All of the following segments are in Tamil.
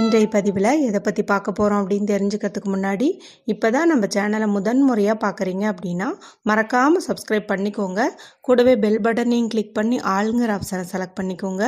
இன்றைய பதிவில் எதை பற்றி பார்க்க போகிறோம் அப்படின்னு தெரிஞ்சுக்கிறதுக்கு முன்னாடி இப்போ தான் நம்ம சேனலை முதன் முறையாக பார்க்குறீங்க அப்படின்னா மறக்காமல் சப்ஸ்கிரைப் பண்ணிக்கோங்க. கூடவே பெல் பட்டனையும் கிளிக் பண்ணி ஆளுங்கிற ஆப்ஷனை செலக்ட் பண்ணிக்கோங்க.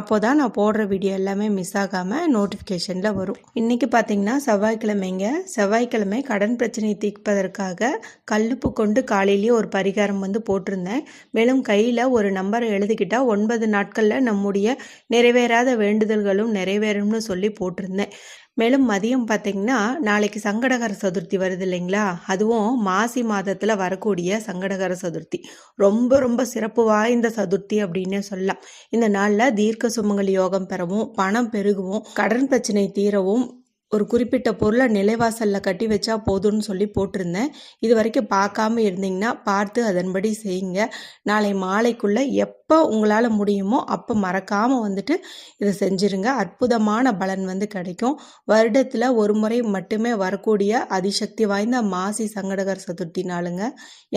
அப்போ தான் நான் போடுற வீடியோ எல்லாமே மிஸ் ஆகாமல் நோட்டிஃபிகேஷனில் வரும். இன்றைக்கி பார்த்தீங்கன்னா செவ்வாய்க்கிழமைங்க. செவ்வாய்க்கிழமை கடன் பிரச்சனையை தீர்ப்பதற்காக கல்லுப்பு கொண்டு காலையிலேயே ஒரு பரிகாரம் வந்து போட்டிருந்தேன். மேலும் கையில் ஒரு நம்பரை எழுதிக்கிட்டால் ஒன்பது நாட்களில் நம்முடைய நிறைவேறாத வேண்டுதல்களும் நிறைவேறும்னு சொல்லி போட்டிருந்தேன். மேலும் மதியம் பார்த்தீங்கன்னா நாளைக்கு சங்கடகர சதுர்த்தி வருது இல்லைங்களா? அதுவும் மாசி மாதத்தில் வரக்கூடிய சங்கடகர சதுர்த்தி. ரொம்ப ரொம்ப சிறப்பு வாய்ந்த சதுர்த்தி அப்படின்னே சொல்லலாம். இந்த நாளில் தீர்க்க சுமங்கல் யோகம் பெறவும் பணம் பெருகவும் கடன் பிரச்சனை தீரவும் ஒரு குறிப்பிட்ட பொருளை நிலைவாசலில் கட்டி வச்சா போதும்னு சொல்லி போட்டிருந்தேன். இது வரைக்கும் பார்க்காம இருந்தீங்கன்னா பார்த்து அதன்படி செய்யுங்க. நாளை மாலைக்குள்ளே எப்போ உங்களால் முடியுமோ அப்போ மறக்காமல் வந்துட்டு இதை செஞ்சுருங்க. அற்புதமான பலன் வந்து கிடைக்கும். வருடத்தில் ஒரு முறை மட்டுமே வரக்கூடிய அதிசக்தி வாய்ந்த மாசி சங்கடகர் சதுர்த்தி நாளுங்க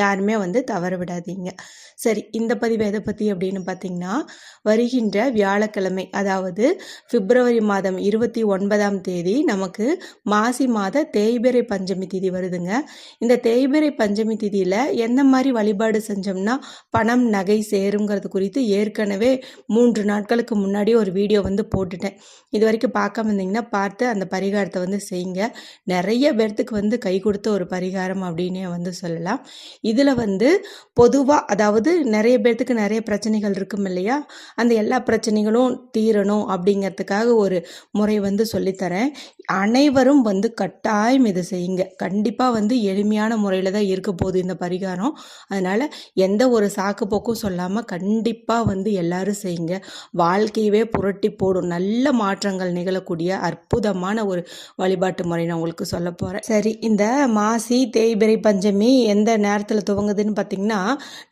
யாருமே வந்து தவற விடாதீங்க. சரி இந்த பதிவு எதை பற்றி அப்படின்னு பார்த்தீங்கன்னா வருகின்ற வியாழக்கிழமை அதாவது பிப்ரவரி மாதம் இருபத்தி ஒன்பதாம் தேதி நமக்கு மாசி மாத தேய்பிரை பஞ்சமி திதி வருதுங்க. இந்த தேய்பிரை பஞ்சமி திதியில் எந்த மாதிரி வழிபாடு செஞ்சோம்னா பணம் நகை சேருங்கிறது குறித்து ஏற்கனவே மூன்று நாட்களுக்கு முன்னாடி ஒரு வீடியோ வந்து போட்டுட்டேன். இது வரைக்கும் பார்க்காம இருந்தீங்கன்னா பார்த்து அந்த பரிகாரத்தை வந்து செய்யுங்க. நிறைய பேர்த்துக்கு வந்து கை கொடுத்த ஒரு பரிகாரம் அப்படின்னே வந்து சொல்லலாம். இதில் வந்து பொதுவாக அதாவது நிறைய பேர்த்துக்கு நிறைய பிரச்சனைகள் இருக்கும் இல்லையா? அந்த எல்லா பிரச்சனைகளும் தீரணும் அப்படிங்கிறதுக்காக ஒரு முறை வந்து சொல்லித்தரேன். அனைவரும் வந்து கட்டாயம் இதை செய்யுங்க. கண்டிப்பாக வந்து எளிமையான முறையில் தான் இருக்க போகுது இந்த பரிகாரம். அதனால் எந்த ஒரு சாக்கு போக்கும் சொல்லாமல் கண்டிப்பாக கண்டிப்பாக வந்து எல்லாரும் செய்யுங்க. வாழ்க்கையவே புரட்டி போடும். நல்ல மாற்றங்கள் நிகழக்கூடிய அற்புதமான ஒரு வழிபாட்டு முறை நான் உங்களுக்கு சொல்ல போகிறேன் சரி இந்த மாசி தேய்பிரை பஞ்சமி எந்த நேரத்தில் துவங்குதுன்னு பார்த்திங்கன்னா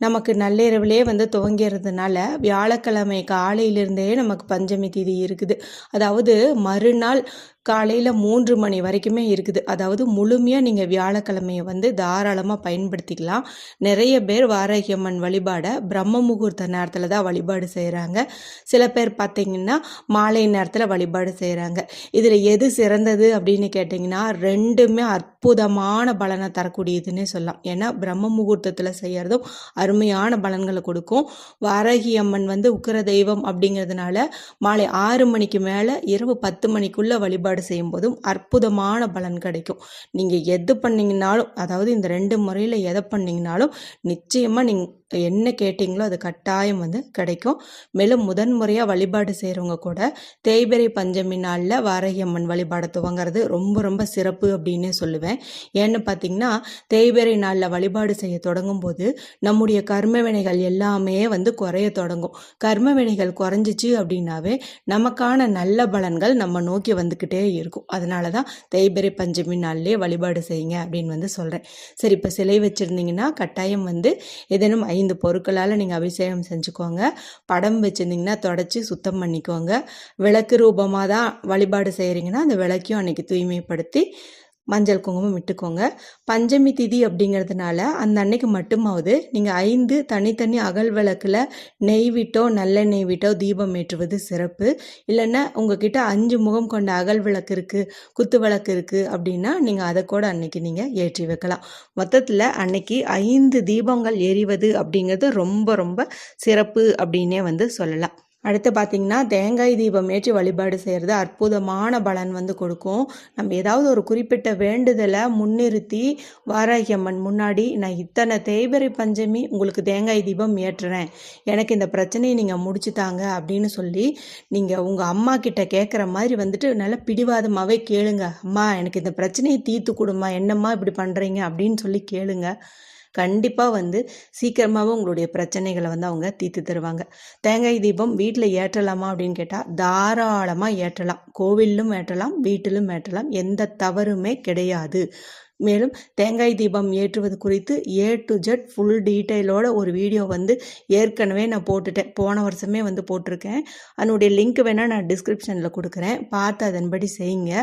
நமக்கு நள்ளிரவிலே வந்து துவங்கிறதுனால வியாழக்கிழமை காலையிலிருந்தே நமக்கு பஞ்சமி தீதி இருக்குது. அதாவது மறுநாள் காலையில் மூன்று மணி வரைக்குமே இருக்குது. அதாவது முழுமையாக நீங்கள் வியாழக்கிழமையை வந்து தாராளமாக பயன்படுத்திக்கலாம். நிறைய பேர் வாராகியம்மன் வழிபாடை பிரம்ம முகூர்த்த நேரத்தில் தான் வழிபாடு செய்கிறாங்க சில பேர் பார்த்திங்கன்னா மாலை நேரத்தில் வழிபாடு செய்கிறாங்க இதில் எது சிறந்தது அப்படின்னு கேட்டிங்கன்னா ரெண்டுமே அற்புதமான பலனை தரக்கூடியதுன்னே சொல்லலாம். ஏன்னா பிரம்ம முகூர்த்தத்தில் செய்கிறதும் அருமையான பலன்களை கொடுக்கும். வாராகி அம்மன் வந்து உக்கிர தெய்வம் அப்படிங்கிறதுனால மாலை ஆறு மணிக்கு மேலே இரவு பத்து மணிக்குள்ளே வழிபாடு வழிபாடு செய்யும்போதும் அற்புதமான பலன் கிடைக்கும். நீங்கள் எது பண்ணிங்கனாலும் அதாவது இந்த ரெண்டு முறையில் எதை பண்ணிங்கனாலும் நிச்சயமாக நீங்கள் என்ன கேட்டிங்களோ அது கட்டாயம் வந்து கிடைக்கும். மேலும் முதன் முறையாக வழிபாடு செய்கிறவங்க கூட தேய்பிரை பஞ்சமி நாளில் வாரகியம்மன் வழிபாடு துவங்கிறது ரொம்ப ரொம்ப சிறப்பு அப்படின்னே சொல்லுவேன். ஏன்னு பார்த்தீங்கன்னா தேய்பிரை நாளில் வழிபாடு செய்ய தொடங்கும் போது நம்முடைய கர்ம வினைகள் எல்லாமே வந்து குறைய தொடங்கும். கர்ம வினைகள் குறைஞ்சிச்சு அப்படின்னாவே நமக்கான நல்ல பலன்கள் நம்ம நோக்கி வந்துக்கிட்டே இருக்கும். அதனால தான் தேய்பிரை பஞ்சமி நாள்லேயே வழிபாடு செய்யுங்க அப்படின்னு வந்து சொல்கிறேன் சரி இப்போ சிலை வச்சுருந்தீங்கன்னா கட்டாயம் வந்து ஏதேனும் ஐந்து பொருட்களால் நீங்கள் அபிஷேகம் செஞ்சுக்கோங்க. படம் வச்சுருந்தீங்கன்னா தொடச்சி சுத்தம் பண்ணிக்கோங்க. விளக்கு ரூபமாக தான் வழிபாடு செய்கிறீங்கன்னா அந்த விளக்கையும் அன்றைக்கி தூய்மைப்படுத்தி மஞ்சள் குங்குமம் விட்டுக்கோங்க பஞ்சமி திதி அப்படிங்கிறதுனால அந்த அன்னைக்கு மட்டுமாவது நீங்கள் ஐந்து தனித்தனி அகல் விளக்கில் நெய் விட்டோ நல்லெண்ணெய் விட்டோ தீபம் ஏற்றுவது சிறப்பு. இல்லைன்னா உங்ககிட்ட அஞ்சு முகம் கொண்ட அகல் விளக்கு இருக்குது குத்து விளக்கு இருக்குது அப்படின்னா நீங்கள் அதை கூட அன்னைக்கு நீங்கள் ஏற்றி வைக்கலாம். மொத்தத்தில் அன்னைக்கு ஐந்து தீபங்கள் எரிவது அப்படிங்கிறது ரொம்ப ரொம்ப சிறப்பு அப்படின்னே வந்து சொல்லலாம். அடுத்து பார்த்திங்கன்னா தேங்காய் தீபம் ஏற்றி வழிபாடு செய்கிறது அற்புதமான பலன் வந்து கொடுக்கும். நம்ம ஏதாவது ஒரு குறிப்பிட்ட வேண்டுதலை முன்னிறுத்தி வாராகியம்மன் முன்னாடி நான் இத்தனை தேய்பிரை பஞ்சமி உங்களுக்கு தேங்காய் தீபம் ஏற்றுறேன். எனக்கு இந்த பிரச்சனையை நீங்கள் முடிச்சு தாங்க அப்படின்னு சொல்லி நீங்கள் உங்கள் அம்மா கிட்ட கேட்குற மாதிரி வந்துட்டு நல்ல பிடிவாதமாகவே கேளுங்க. அம்மா எனக்கு இந்த பிரச்சனையை தீர்த்து கொடுமா என்னம்மா இப்படி பண்ணுறீங்க அப்படின்னு சொல்லி கேளுங்க. கண்டிப்பாக வந்து சீக்கிரமாகவே உங்களுடைய பிரச்சனைகளை வந்து அவங்க தீர்த்து தருவாங்க. தேங்காய் தீபம் வீட்டில் ஏற்றலாமா அப்படின்னு கேட்டால் தாராளமாக ஏற்றலாம். கோவிலும் ஏற்றலாம் வீட்டிலும் ஏற்றலாம். எந்த தவறுமே கிடையாது. மேலும் தேங்காய் தீபம் ஏற்றுவது குறித்து ஏ டு ஜெட் ஃபுல் டீட்டெயிலோட ஒரு வீடியோ வந்து ஏற்கனவே நான் போட்டுட்டேன். போன வருஷமே வந்து போட்டிருக்கேன். அதனுடைய லிங்க் வேணால் நான் டிஸ்கிரிப்ஷனில் கொடுக்குறேன். பார்த்து அதன்படி செய்யுங்க.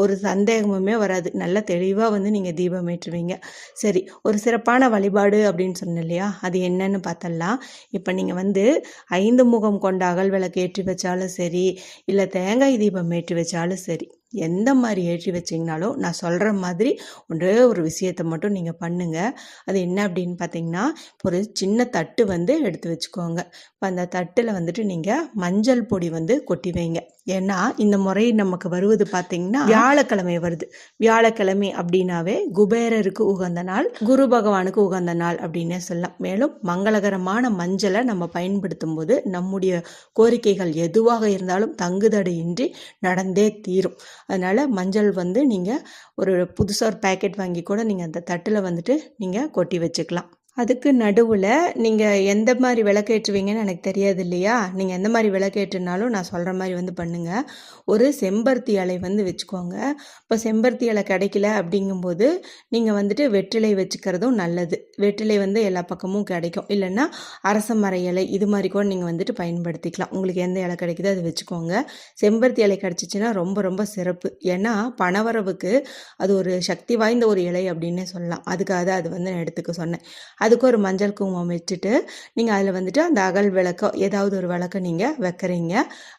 ஒரு சந்தேகமுமே வராது. நல்ல தெளிவாக வந்து நீங்கள் தீபம் ஏற்றுவீங்க. சரி ஒரு சிறப்பான வழிபாடு அப்படின்னு சொன்னேன் இல்லையா? அது என்னன்னு பார்த்தலாம். இப்போ நீங்கள் வந்து ஐந்து முகம் கொண்ட அகல் விளக்கு ஏற்றி வச்சாலும் சரி இல்லை தேங்காய் தீபம் ஏற்றி வச்சாலும் சரி எந்த மாதிரி ஏற்றி வச்சிங்கனாலும் நான் சொல்கிற மாதிரி ஒன்றே ஒரு விஷயத்தை மட்டும் நீங்கள் பண்ணுங்கள் அது என்ன அப்படின்னு பார்த்தீங்கன்னா ஒரு சின்ன தட்டு வந்து எடுத்து வச்சுக்கோங்க. இப்போ அந்த தட்டில் வந்துட்டு நீங்கள் மஞ்சள் பொடி வந்து கொட்டி வைங்க. ஏன்னா இந்த முறை நமக்கு வருவது பார்த்தீங்கன்னா வியாழக்கிழமை வருது. வியாழக்கிழமை அப்படின்னாவே குபேரருக்கு உகந்த நாள் குரு பகவானுக்கு உகந்த நாள் அப்படின்னே சொல்லலாம். மேலும் மங்களகரமான மஞ்சளை நம்ம பயன்படுத்தும் போது நம்முடைய கோரிக்கைகள் எதுவாக இருந்தாலும் தங்குதடையின்றி நடந்தே தீரும். அதனால் மஞ்சள் வந்து நீங்கள் ஒரு புதுசாக ஒரு பேக்கெட் வாங்கி கூட நீங்கள் அந்த தட்டில் வந்துட்டு நீங்கள் கொட்டி வச்சுக்கலாம். அதுக்கு நடுவில் நீங்கள் எந்த மாதிரி விளக்கேற்றுவீங்கன்னு எனக்கு தெரியாது இல்லையா? நீங்கள் எந்த மாதிரி விளக்கேற்றுனாலும் நான் சொல்கிற மாதிரி வந்து பண்ணுங்கள் ஒரு செம்பருத்தி இலை வந்து வச்சுக்கோங்க. இப்போ செம்பருத்தி இலை கிடைக்கல அப்படிங்கும்போது நீங்கள் வந்துட்டு வெற்றிலை வச்சுக்கிறதும் நல்லது. வெற்றிலை வந்து எல்லா பக்கமும் கிடைக்கும். இல்லைன்னா அரச மர இலை இது மாதிரி கூட நீங்கள் வந்துட்டு பயன்படுத்திக்கலாம். உங்களுக்கு எந்த இலை கிடைக்குதோ அது வச்சுக்கோங்க. செம்பருத்தி இலை கிடச்சிச்சின்னா ரொம்ப ரொம்ப சிறப்பு. ஏன்னா பணவரவுக்கு அது ஒரு சக்தி வாய்ந்த ஒரு இலை அப்படின்னே சொல்லலாம். அதுக்காக தான் அது வந்து நான் எடுத்துக்க சொன்னேன். அதுக்கு ஒரு மஞ்சள் குங்குமம் வச்சுட்டு நீங்கள் அதில் வந்துட்டு அந்த அகல் விளக்கோ ஏதாவது ஒரு விளக்கை நீங்கள் வைக்கிறீங்க.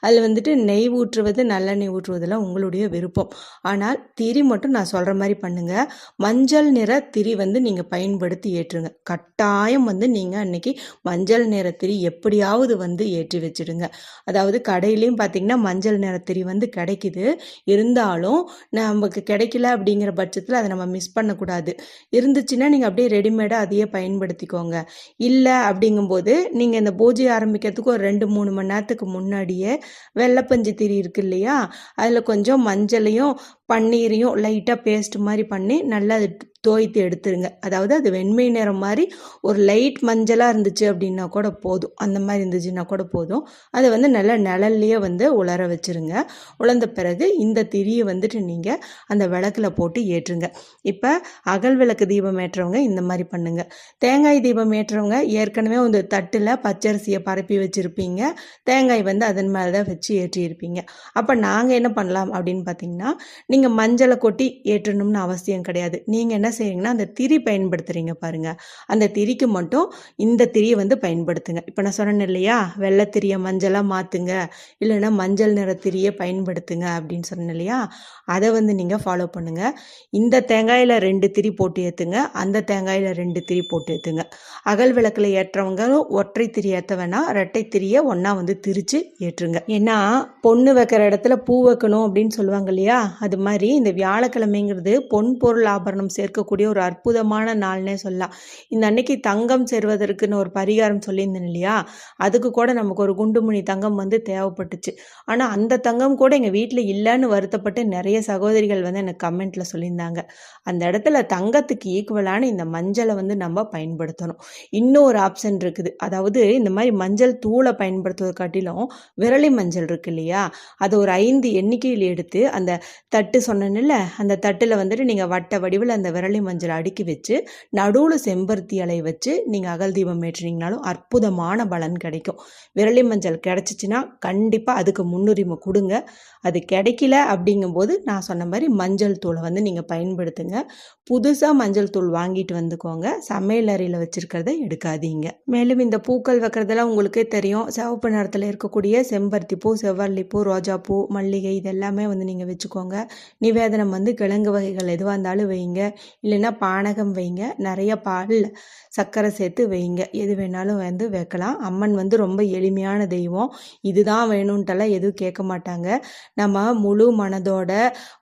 அதில் வந்துட்டு நெய் ஊற்றுவது நல்லெண்ணெய் ஊற்றுவதெல்லாம் உங்களுடைய விருப்பம். ஆனால் திரி மட்டும் நான் சொல்கிற மாதிரி பண்ணுங்கள் மஞ்சள் நிற திரி வந்து நீங்கள் பயன்படுத்தி ஏற்றுங்க. கட்டாயம் வந்து நீங்கள் அன்னைக்கு மஞ்சள் நிற திரி எப்படியாவது வந்து ஏற்றி வச்சிடுங்க. அதாவது கடையிலையும் பார்த்தீங்கன்னா மஞ்சள் நிற திரி வந்து கிடைக்குது. இருந்தாலும் நமக்கு கிடைக்கல அப்படிங்கிற பட்சத்தில் அதை நம்ம மிஸ் பண்ணக்கூடாது. இருந்துச்சுன்னா நீங்கள் அப்படியே ரெடிமேடாக அதையே பயன் பயன்படுத்திக்கோங்க. இல்லை அப்படிங்கும்போது நீங்கள் இந்த பூஜை ஆரம்பிக்கிறதுக்கு ஒரு ரெண்டு மூணு மணி நேரத்துக்கு முன்னாடியே வெள்ளைப்பஞ்சு திரி இருக்கு இல்லையா? அதில் கொஞ்சம் மஞ்சளையும் பன்னீரையும் லைட்டாக பேஸ்ட் மாதிரி பண்ணி நல்லா அது தோய்த்து எடுத்துருங்க. அதாவது அது வெண்மை நிறம் மாதிரி ஒரு லைட் மஞ்சளாக இருந்துச்சு அப்படின்னா கூட போதும். அந்த மாதிரி இருந்துச்சுன்னா கூட போதும். அதை வந்து நல்லா நிழல்லையே வந்து உலர வச்சுருங்க. உலர்ந்த பிறகு இந்த திரியை வந்துட்டு நீங்கள் அந்த விளக்கில் போட்டு ஏற்றுங்க. இப்போ அகல் விளக்கு தீபம் ஏற்றவங்க இந்த மாதிரி பண்ணுங்கள் தேங்காய் தீபம் ஏற்றவங்க ஏற்கனவே வந்து தட்டில் பச்சரிசியை பரப்பி வச்சுருப்பீங்க. தேங்காய் வந்து அதன் மேலே தான் வச்சு ஏற்றியிருப்பீங்க. அப்போ நாங்கள் என்ன பண்ணலாம் அப்படின்னு பார்த்தீங்கன்னா நீங்கள் மஞ்சளை கொட்டி ஏற்றணும்னு அவசியம் கிடையாது. நீங்கள் என்ன செய்யறீங்கன்னா அந்த திரி பயன்படுத்துகிறீங்க பாருங்கள் அந்த திரிக்கு மட்டும் இந்த திரியை வந்து பயன்படுத்துங்க. இப்போ நான் சொன்னேன் இல்லையா? வெள்ளை திரியை மஞ்சளாக மாற்றுங்க இல்லைன்னா மஞ்சள் நிற திரியை பயன்படுத்துங்க அப்படின்னு சொன்னேன் இல்லையா? அதை வந்து நீங்கள் ஃபாலோ பண்ணுங்கள் இந்த தேங்காயில் ரெண்டு திரி போட்டு ஏற்றுங்க அந்த தேங்காயில் ரெண்டு திரி போட்டு ஏற்றுங்க அகல் விளக்கில் ஏற்றவங்களும் ஒற்றை திரி ஏற்ற வேணாம். ரெட்டை திரியை ஒன்றா வந்து திரித்து ஏற்றுங்க. ஏன்னா பொண்ணு வைக்கிற இடத்துல பூ வைக்கணும் அப்படின்னு சொல்லுவாங்க இல்லையா? அது மாதிரி இந்த வியாழக்கிழமைங்கிறது பொன் பொருள் ஆபரணம் இருக்கக்கூடிய ஒரு அற்புதமான நாள்னே சொல்லலாம். இந்த அன்னைக்கு தங்கம் சேர்வதற்குன்னு ஒரு பரிகாரம் சொல்லியிருந்தேன் இல்லையா? அதுக்கு கூட நமக்கு ஒரு குண்டுமணி தங்கம் வந்து தேவைப்பட்டுச்சு. ஆனால் அந்த தங்கம் கூட எங்கள் வீட்டில் இல்லைன்னு வருத்தப்பட்டு நிறைய சகோதரிகள் வந்து எனக்கு கமெண்ட்டில் சொல்லியிருந்தாங்க. அந்த இடத்துல தங்கத்துக்கு ஈக்குவலான இந்த மஞ்சளை வந்து நம்ம பயன்படுத்தணும். இன்னும் ஒரு ஆப்ஷன் இருக்குது. அதாவது இந்த மாதிரி மஞ்சள் தூளை பயன்படுத்துவதை காட்டிலும் விரலி மஞ்சள் இருக்கு இல்லையா? அது ஒரு ஐந்து எண்ணிக்கையில் எடுத்து அந்த தட்டு சொன்னேன்ல அந்த தட்டில் வந்துட்டு நீங்கள் வட்ட வடிவில் அந்த விரலி மஞ்சள் அடுக்கி வச்சு நடுவில் செம்பருத்தி இலை வச்சு நீங்கள் அகல் தீபம் ஏற்றினீங்கனாலும் அற்புதமான பலன் கிடைக்கும். விரலி மஞ்சள் கிடச்சிச்சின்னா கண்டிப்பாக அதுக்கு முன்னுரிமை கொடுங்க. அது கிடைக்கல அப்படிங்கும்போது நான் சொன்ன மாதிரி மஞ்சள் தூளை வந்து நீங்கள் பயன்படுத்துங்க. புதுசாக மஞ்சள் தூள் வாங்கிட்டு வந்துக்கோங்க. சமையல் அறையில் வச்சுருக்கிறத எடுக்காதீங்க. மேலும் இந்த பூக்கள் வைக்கிறதெல்லாம் உங்களுக்கே தெரியும். சிவப்பு நிறத்தில் இருக்கக்கூடிய செம்பருத்தி பூ செவ்வரளி பூ ரோஜா பூ மல்லிகை இதெல்லாமே வந்து நீங்கள் வச்சுக்கோங்க. நிவேதனம் வந்து கிழங்கு வகைகள் எதுவாக இருந்தாலும் வைங்க. இல்லைன்னா பானகம் வைங்க. நிறைய பால் சர்க்கரை சேர்த்து வைங்க. எது வேணாலும் வந்து வைக்கலாம். அம்மன் வந்து ரொம்ப எளிமையான தெய்வம். இதுதான் வேணும்ன்ட்டெல்லாம் எதுவும் கேட்க மாட்டாங்க. நம்ம முழு மனதோட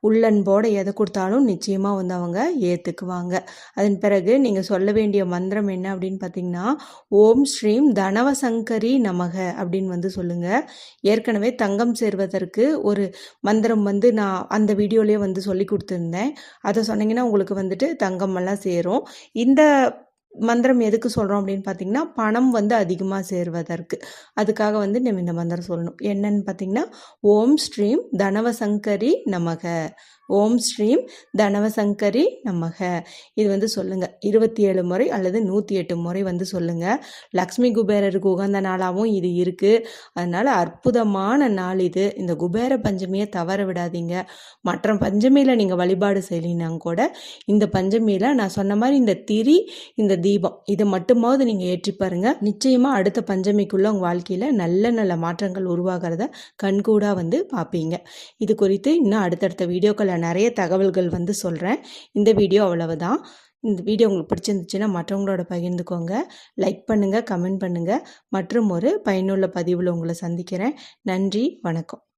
உள்ளன்போட எதை கொடுத்தாலும் நிச்சயமாக வந்து அவங்க ஏற்றுக்குவாங்க அதன் பிறகு நீங்கள் சொல்ல வேண்டிய மந்திரம் என்ன அப்படின்னு பார்த்தீங்கன்னா ஓம் ஸ்ரீம் தனவசங்கரி நமக அப்படின்னு வந்து சொல்லுங்கள் ஏற்கனவே தங்கம் சேர்வதற்கு ஒரு மந்திரம் வந்து நான் அந்த வீடியோலேயே வந்து சொல்லி கொடுத்துருந்தேன். அதை சொன்னீங்கன்னா உங்களுக்கு வந்துட்டு தங்கம் எல்லாம் சேரும். இந்த மந்திரம் எதுக்கு சொல்கிறோம் அப்படின்னு பார்த்தீங்கன்னா பணம் வந்து அதிகமாக சேர்வதற்கு. அதுக்காக வந்து நம்ம இந்த மந்திரம் சொல்லணும். என்னன்னு பார்த்தீங்கன்னா ஓம் ஸ்ரீம் தனவசங்கரி நமக. ஓம் ஸ்ரீம் தனவசங்கரி நமக. இது வந்து சொல்லுங்கள் இருபத்தி ஏழு முறை அல்லது நூற்றி எட்டு முறை வந்து சொல்லுங்கள் லக்ஷ்மி குபேரருக்கு உகந்த நாளாகவும் இது இருக்குது அதனால் அற்புதமான நாள் இது. இந்த குபேர பஞ்சமியை தவற விடாதீங்க. மற்ற பஞ்சமியில் நீங்கள் வழிபாடு செய்யலினாங்க கூட இந்த பஞ்சமியில் நான் சொன்ன மாதிரி இந்த திரி இந்த தீபம் இதை மட்டுமாவது நீங்கள் ஏற்றி பாருங்கள் நிச்சயமாக அடுத்த பஞ்சமிக்குள்ளே உங்கள் வாழ்க்கையில் நல்ல நல்ல மாற்றங்கள் உருவாகிறத கண்கூடாக வந்து பார்ப்பீங்க இது குறித்து இன்னும் அடுத்தடுத்த வீடியோக்கள் நிறைய தகவல்கள் வந்து சொல்கிறேன் இந்த வீடியோ அவ்வளவுதான். இந்த வீடியோ உங்களுக்கு பிடிச்சிருந்துச்சுன்னா மற்றவங்களோட பகிர்ந்துக்கோங்க. லைக் பண்ணுங்கள் கமெண்ட் பண்ணுங்கள் மற்றும் ஒரு பயனுள்ள பதிவில் உங்களை சந்திக்கிறேன். நன்றி வணக்கம்.